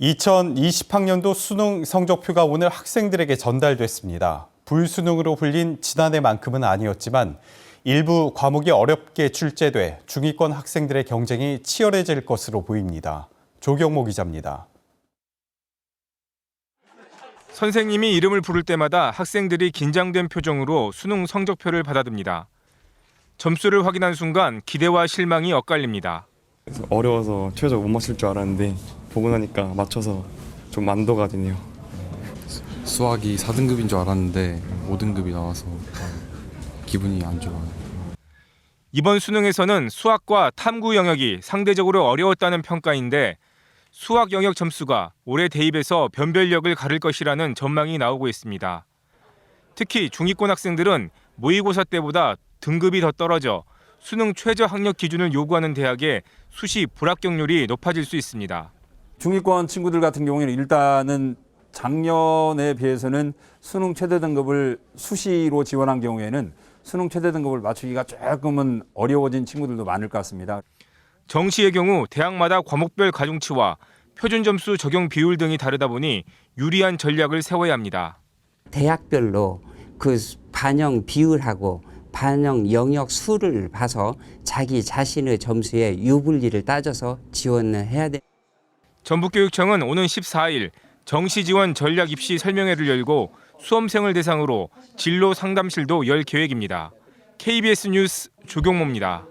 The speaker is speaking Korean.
2020학년도 수능 성적표가 오늘 학생들에게 전달됐습니다. 불수능으로 불린 지난해만큼은 아니었지만 일부 과목이 어렵게 출제돼 중위권 학생들의 경쟁이 치열해질 것으로 보입니다. 조경모 기자입니다. 선생님이 이름을 부를 때마다 학생들이 긴장된 표정으로 수능 성적표를 받아듭니다. 점수를 확인한 순간 기대와 실망이 엇갈립니다. 그래서 어려워서 최저 못 맞출 줄 알았는데 보고 나니까 맞춰서 좀 만도가 되네요. 수학이 4등급인 줄 알았는데 5등급이 나와서 기분이 안 좋아요. 이번 수능에서는 수학과 탐구 영역이 상대적으로 어려웠다는 평가인데 수학 영역 점수가 올해 대입에서 변별력을 가를 것이라는 전망이 나오고 있습니다. 특히 중위권 학생들은 모의고사 때보다 등급이 더 떨어져 수능 최저 학력 기준을 요구하는 대학에 수시 불합격률이 높아질 수 있습니다. 중위권 친구들 같은 경우에는 일단은 작년에 비해서는 수능 최대 등급을 수시로 지원한 경우에는 수능 최대 등급을 맞추기가 조금은 어려워진 친구들도 많을 것 같습니다. 정시의 경우 대학마다 과목별 가중치와 표준 점수 적용 비율 등이 다르다 보니 유리한 전략을 세워야 합니다. 대학별로 그 반영 비율하고 반영 영역 수를 봐서 자기 자신의 점수에 유불리를 따져서 지원을 해야 돼. 전북교육청은 오는 14일 정시 지원 전략 입시 설명회를 열고 수험생을 대상으로 진로 상담실도 열 계획입니다. KBS 뉴스 조경모입니다.